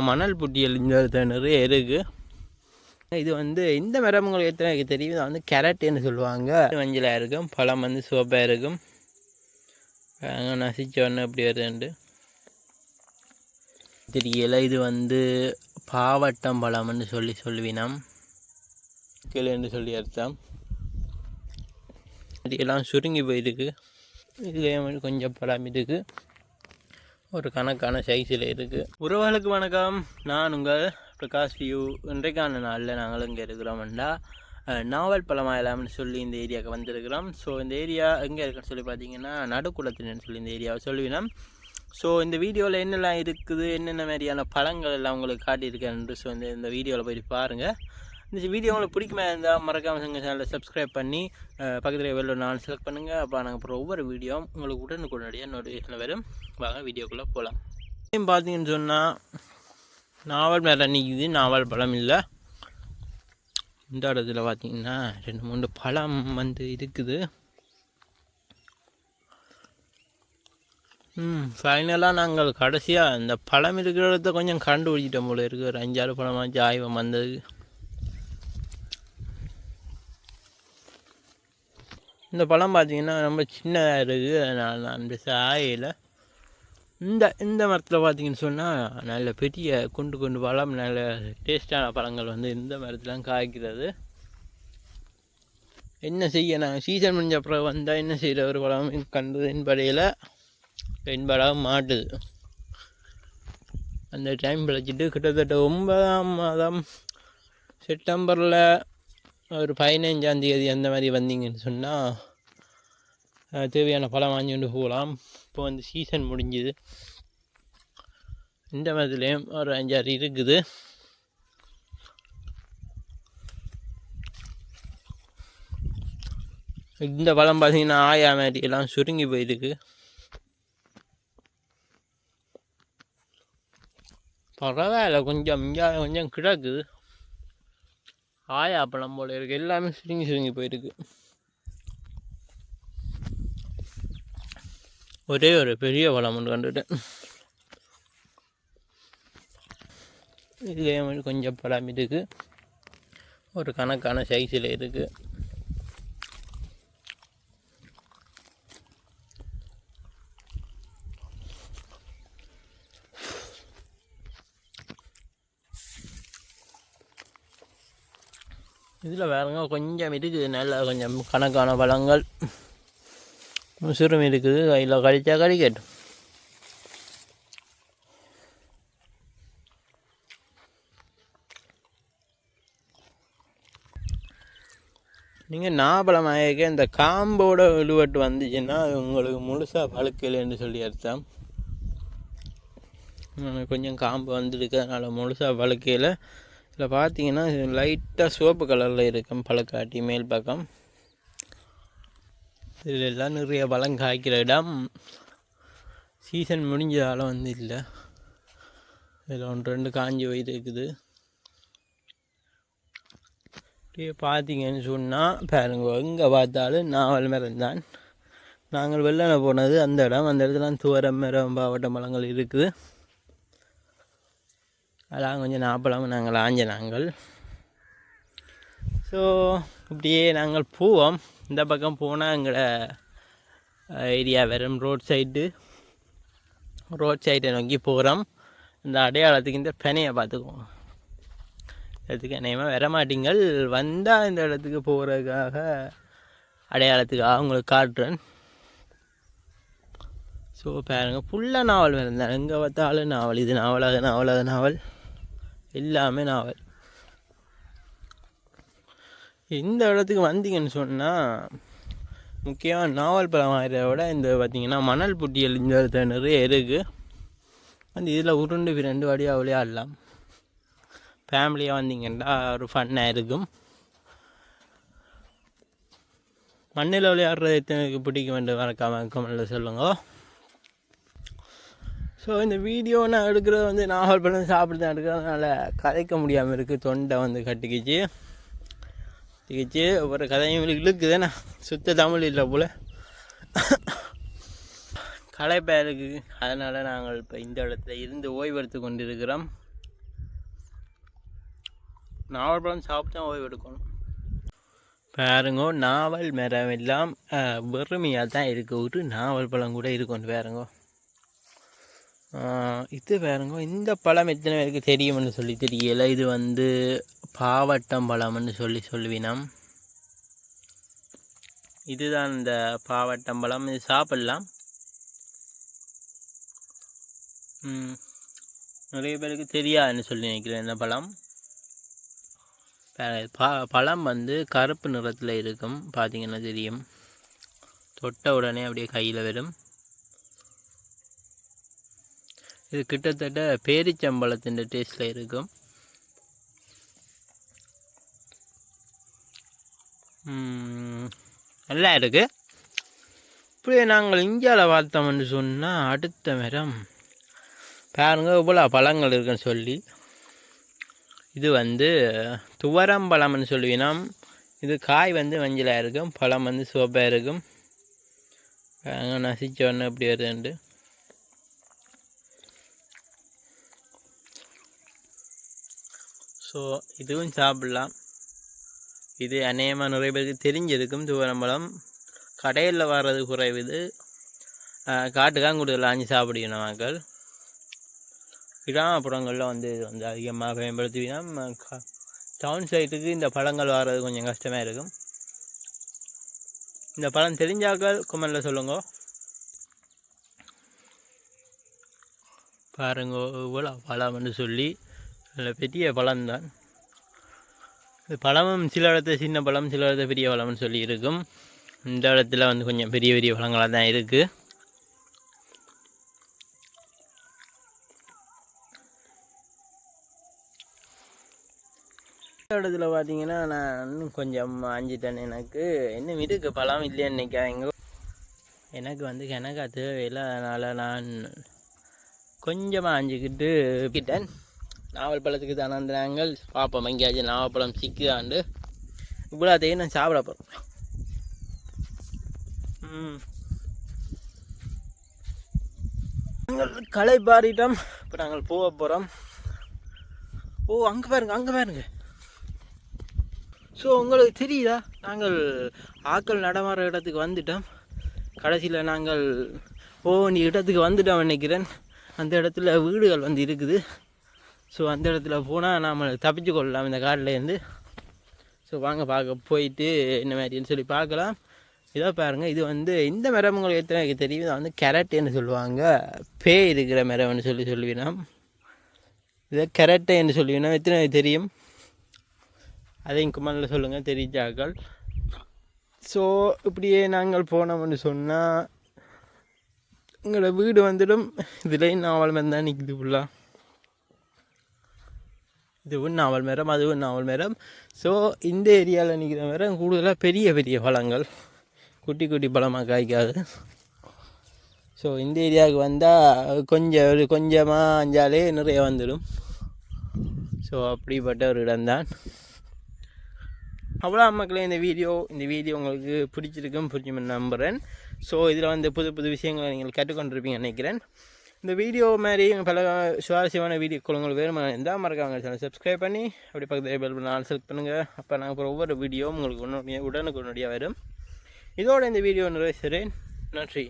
மணல் புட்டியல் இந்த நிறைய இருக்குது இது வந்து இந்த மரம் உங்களுக்கு எத்தனை எனக்கு தெரியும்? இது வந்து கேரட்டுன்னு சொல்லுவாங்க. மஞ்சளாக இருக்கும் பழம் வந்து சிவப்பாக இருக்கும். அங்கே நசிச்ச உடனே அப்படி வருதுண்டு தெரியல இது வந்து பாவட்டம் பழம்னு சொல்லி சொல்லுவினம். என்று சொல்லி அர்த்தம். எல்லாம் சுருங்கி போயிருக்கு. இதுலேயே கொஞ்சம் பழம் இருக்குது ஒரு கணக்கான சைஸில் இருக்குது உறவுகளுக்கு வணக்கம். நான் உங்கள் பிரகாஷ் வியூ. இன்றைக்கான நாளில் நாங்கள் இங்கே இருக்கிறோம்டா அஹ், நாவல் பழமாயலாம்னு சொல்லி இந்த ஏரியாவுக்கு வந்திருக்கிறோம். ஸோ இந்த ஏரியா எங்கே இருக்குன்னு சொல்லி பார்த்தீங்கன்னா நடுக்குளத்தின்னு சொல்லி இந்த ஏரியாவை சொல்லுவினோம் ஸோ இந்த வீடியோவில் என்னெல்லாம் இருக்குது என்னென்ன மாதிரியான பழங்கள் எல்லாம் உங்களுக்கு காட்டியிருக்கேன் ஸோ இந்த இந்த வீடியோவில் போய் பாருங்கள் இந்த வீடியோ உங்களுக்கு பிடிக்குமா இருந்தால் மறக்காமல் எங்கள் சேனலை சப்ஸ்கிரைப் பண்ணி பக்கத்தில் வெளில நான் செலக்ட் பண்ணுங்கள் அப்போ நாங்கள் அப்புறம் ஒவ்வொரு வீடியோவும் உங்களுக்கு உடனுக்குடனடியாக நோட்டிஃபிகேஷன் வரும். வாங்க வீடியோக்குள்ளே போகலாம் பார்த்தீங்கன்னு சொன்னால் நாவல் மேலே நிற்கிது நாவல் பழம் இல்லை. இந்த இடத்துல பார்த்தீங்கன்னா ரெண்டு மூணு பழம் வந்து இருக்குது. ம் ஃபைனலாக நாங்கள் கடைசியாக இந்த பழம் இருக்கிற இடத்த கொஞ்சம் கண்டுபிடிச்சிட்டோம் போல இருக்குது ஒரு அஞ்சாறு பழமாச்சு ஆய்வம் வந்தது. இந்த பழம் பார்த்தீங்கன்னா ரொம்ப சின்னதாக இருக்குது. அதனால் நான் பெருச ஆயில இந்த இந்த மரத்தில் பார்த்தீங்கன்னு சொன்னால் நல்ல பெரிய குண்டு குண்டு பழம் நல்ல டேஸ்டான பழங்கள் வந்து இந்த மரத்துலாம் காய்க்கிறது. என்ன செய்ய நாங்கள் சீசன் முடிஞ்ச அப்புறம் வந்தால் என்ன செய்கிற ஒரு பழம் கண்டது என்படையில் என்படம் மாட்டுது. அந்த டைம் பிழைச்சிட்டு கிட்டத்தட்ட ஒன்பதாம் மாதம் செப்டம்பரில் ஒரு பதினைஞ்சாம் தேதி அந்த மாதிரி வந்தீங்கன்னு சொன்னால் தேவையான பழம் வாங்கி கொண்டு போகலாம். இப்போ வந்து சீசன் முடிஞ்சுது. இந்த மாதிரிலேயும் ஒரு அஞ்சாறு இருக்குது. இந்த பழம் பார்த்தீங்கன்னா ஆயா மாதிரி எல்லாம் சுருங்கி போயிருக்கு. பரவாயில்ல கொஞ்சம் இங்கே கொஞ்சம் கிடக்குது. காயா பழம் போல இருக்கு. எல்லாமே சுருங்கி சுருங்கி போயிருக்கு. ஒரே ஒரு பெரிய பழம் ஒன்று கண்டுட்டேன் இதுலேயே கொஞ்சம் பழம் இருக்குது ஒரு கணக்கான சைஸில் இருக்குது இதில் வேறங்க கொஞ்சம் இருக்குது நல்ல கொஞ்சம் கணக்கான பழங்கள். முசுரும் இருக்குது கையில் கழிச்சா கழிக்கட்டும் நீங்கள் நாப்பழம் ஆகிக்க இந்த காம்போட விழுவட்டு வந்துச்சுன்னா அது உங்களுக்கு முழுசாக பழுக்கலைன்னு சொல்லி அர்த்தம். கொஞ்சம் காம்பு வந்துருக்கு அதனால் முழுசாக பழுக்கையில் இதில் பார்த்தீங்கன்னா லைட்டாக சிவப்பு கலரில் இருக்கும் பழக்காட்டி மேல் பக்கம். இதில் எல்லாம் நிறைய பழம் காய்க்கிற இடம். சீசன் முடிஞ்சதால வந்து இல்லை. இதில் ஒன்று ரெண்டு காஞ்சி வயிறு இருக்குது அப்படியே பார்த்தீங்கன்னு சொன்னால் பாருங்க எங்கே பார்த்தாலும் நாவல் மரம் தான். நாங்கள் வெள்ளன போனது அந்த இடம். அந்த இடத்துல துவரம் மரம் பாவட்ட மரங்கள் இருக்குது. அதெல்லாம் கொஞ்சம் நாப்பழம் நாங்கள் ஆஞ்ச நாங்கள். ஸோ இப்படியே நாங்கள் போவோம். இந்த பக்கம் போனால் எங்களை ஏரியா வெறும் ரோட் சைடு ரோட் சைடை நோக்கி போகிறோம் இந்த அடையாளத்துக்கு இந்த பெனையை பார்த்துக்குவோம். இடத்துக்கு அநேகமாக வர மாட்டீங்கள். வந்தால் இந்த இடத்துக்கு போகிறதுக்காக அடையாளத்துக்காக உங்களுக்கு காட்டுறேன். ஸோ பாருங்கள் ஃபுல்லாக நாவல் வேறு எங்கே பார்த்தாலும் நாவல் இது நாவல் அது நாவல் அது நாவல். எல்லாமே நாவல் இந்த இடத்துக்கு வந்தீங்கன்னு சொன்னால் முக்கியமாக நாவல் பழம் ஆகிறத விட இந்த பார்த்திங்கன்னா மணல் புட்டியல் இந்த இடத்துல நிறைய இருக்குது அந்த இதில் உருண்டு ரெண்டு வாடியாக விளையாடலாம். ஃபேமிலியாக வந்தீங்கன்னா ஒரு ஃபன்னாக இருக்கும். மண்ணில் விளையாடுறது எத்தனைக்கு பிடிக்கும் என்று மறக்காமல் கமெண்டில் சொல்லுங்கள் ஸோ இந்த வீடியோ நான் எடுக்கிறது வந்து நாவல் பழம் சாப்பிட்டு தான் எடுக்கிறதுனால கதைக்க முடியாமல் இருக்குது தொண்டை வந்து கட்டிக்கிச்சு. கட்டிக்கிச்சு. ஒரு கதையும் இழுக்குதுண்ணா சுத்த தமிழ் இல்லை போல். களைப்பாக இருக்குது அதனால் நாங்கள் இப்போ இந்த இடத்துல இருந்து ஓய்வெடுத்து கொண்டிருக்கிறோம். நாவல் பழம் சாப்பிட்டு தான் ஓய்வு எடுக்கணும் பாருங்கோ நாவல் மரம் எல்லாம் வெறுமையாக தான் இருக்குது ஒரு நாவல் பழம் கூட இருக்கும். பாருங்கோ. இது பாருங்க இந்த பழம் எத்தனை பேருக்கு தெரியும்னு சொல்லி தெரியல. இது வந்து பாவட்டம் பழம்னு சொல்லி சொல்லுவினம். இதுதான் இந்த பாவட்டம் பழம். இது சாப்பிடலாம். ம், நிறைய பேருக்கு தெரியாதுன்னு சொல்லி நினைக்கிறேன் இந்த பழம். ப- ப- பழம் வந்து கருப்பு நிறத்தில் இருக்கும். பார்த்தீங்கன்னா தெரியும். தொட்ட உடனே அப்படியே கையில் வரும். இது கிட்டத்தட்ட பேரிச்சம்பழத்தின் டேஸ்ட்டில் இருக்கும். நல்லா இருக்கு. இப்படியே நாங்கள் இந்தியாவில் பார்த்தோம்னு சொன்னால் அடுத்த மரம். பாருங்கள் இவ்வளோ பழங்கள் இருக்குன்னு சொல்லி. இது வந்து துவரம் பழம்னு சொல்லுவினோம் இது காய் வந்து மஞ்சளாக இருக்கும் பழம் வந்து சோப்பாக இருக்கும். நசிச்ச உடனே இப்படி வருதுண்டு ஸோ இதுவும் சாப்பிடலாம். இது அநேகமாக நிறைய பேருக்கு தெரிஞ்சிருக்கும். துவரம்பழம் கடையில் வர்றது குறைவு இது. காட்டுக்காக கூடுதல் ஆஞ்சி சாப்பிடணும் மக்கள். கிராமப்புறங்களில் வந்து இது வந்து அதிகமாக பயன்படுத்துவீங்கன்னா டவுன் சைட்டுக்கு இந்த பழங்கள் வர்றது கொஞ்சம் கஷ்டமாக இருக்கும். இந்த பழம் தெரிஞ்சாக்கள் குமரில் சொல்லுங்க. பாருங்க இவ்வளோ பழம்னு சொல்லி அதில் பெரிய பழம்தான். இது பழமும் சில இடத்துல சின்ன பழம் சில இடத்துல பெரிய பழம்னு சொல்லி இருக்கும். இந்த இடத்துல வந்து கொஞ்சம் பெரிய பெரிய பழங்களாக தான் இருக்குது இந்த இடத்துல பார்த்தீங்கன்னா நான் இன்னும் கொஞ்சம் ஆஞ்சிட்டேன் எனக்கு. இன்னும் இருக்கு பழம் இல்லைன்னு நினைக்காங்க எனக்கு வந்து கிணக்கா தேவையில்லை. அதனால் நான் கொஞ்சமாக ஆஞ்சிக்கிட்டு விட்டேன் நாவல் பழத்துக்கு தானே நாங்கள் பார்ப்போம் எங்கேயாச்சும் நாவல் பழம் சிக்குதாண்டு இவ்வளோத்தையும் நான் சாப்பிட போகிறோம் ம். நாங்கள் களை பாரிட்டோம் இப்போ நாங்கள் போக போகிறோம் ஓ அங்கே பாருங்க அங்கே பாருங்க. ஸோ உங்களுக்கு தெரியுதா? நாங்கள் ஆக்கள் நடமாற இடத்துக்கு வந்துட்டோம். கடைசியில் நாங்கள் ஓ நீ இடத்துக்கு வந்துட்டோம் நினைக்கிறேன். அந்த இடத்துல வீடுகள் வந்து இருக்குது. ஸோ அந்த இடத்துல போனால் நாம் தப்பிச்சு கொள்ளலாம். இந்த காட்டிலேருந்து ஸோ வாங்க பார்க்க போயிட்டு என்ன மாதிரின்னு சொல்லி பார்க்கலாம். இதோ பாருங்கள் இது வந்து இந்த மரம் உங்களுக்கு எத்தனை எனக்கு தெரியும்? இதை வந்து கெரட்டுன்னு சொல்லுவாங்க. பேய் இருக்கிற மரம்னு சொல்லி சொல்லுவினோம் இதை கெரட்டைன்னு சொல்லுவினோம் எத்தனை தெரியும்? அதையும் குமரில் சொல்லுங்கள் தெரிஞ்சாக்கள். ஸோ இப்படியே நாங்கள் போனோம்னு சொன்னால் எங்களோட வீடு வந்துடும். இதுலேயும் நாவல் மரம் தான் நிற்குது ஃபுல்லாக இதுவும் நாவல் மரம் அதுவும் நாவல் மரம். ஸோ இந்த ஏரியாவில் நிற்கிற மரம் கூடுதலாக பெரிய பெரிய பழங்கள். குட்டி குட்டி பழமாக காய்க்காது. ஸோ இந்த ஏரியாவுக்கு வந்தால் கொஞ்சம் ஒரு கொஞ்சமாக அஞ்சாலே நிறைய வந்துடும். ஸோ அப்படிப்பட்ட ஒரு இடம்தான். அவ்வளோ மக்களே இந்த வீடியோ இந்த வீடியோ உங்களுக்கு பிடிச்சிருக்கும் பிடிச்சும் நம்புகிறேன் ஸோ இதில் வந்து புது புது விஷயங்களை நீங்கள் கற்றுக்கொண்டிருப்பீங்க நினைக்கிறேன். இந்த வீடியோ மாதிரி பல சுவாரஸ்யமான வீடியோக்கள் உங்களுக்கு வேணுமா இருந்தால் மறக்காங்க சேனல் சப்ஸ்கிரைப் பண்ணி அப்படி பக்கத்தில் பெல் பண்ண செலக்ட் பண்ணுங்கள் அப்போ நாங்கள் அப்புறம் ஒவ்வொரு வீடியோவும் உங்களுக்கு உடனே உடனுக்குடனடியாக வரும். இதோட இந்த வீடியோ நிறைவேற்றுறேன் நன்றி.